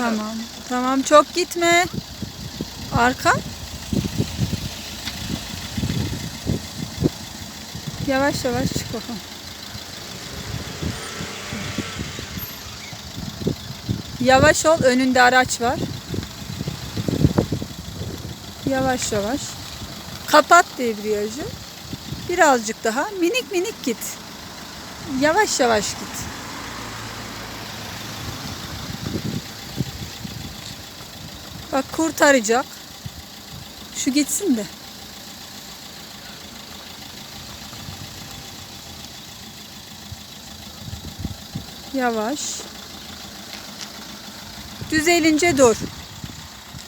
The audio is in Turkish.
Tamam. Tamam çok gitme. Arka. Yavaş yavaş çık bakalım. Yavaş ol. Önünde araç var. Yavaş yavaş. Kapat debriyajı. Birazcık daha. Minik minik git. Yavaş yavaş git. Bak kurtaracak. Şu gitsin de. Yavaş. Düzelince dur.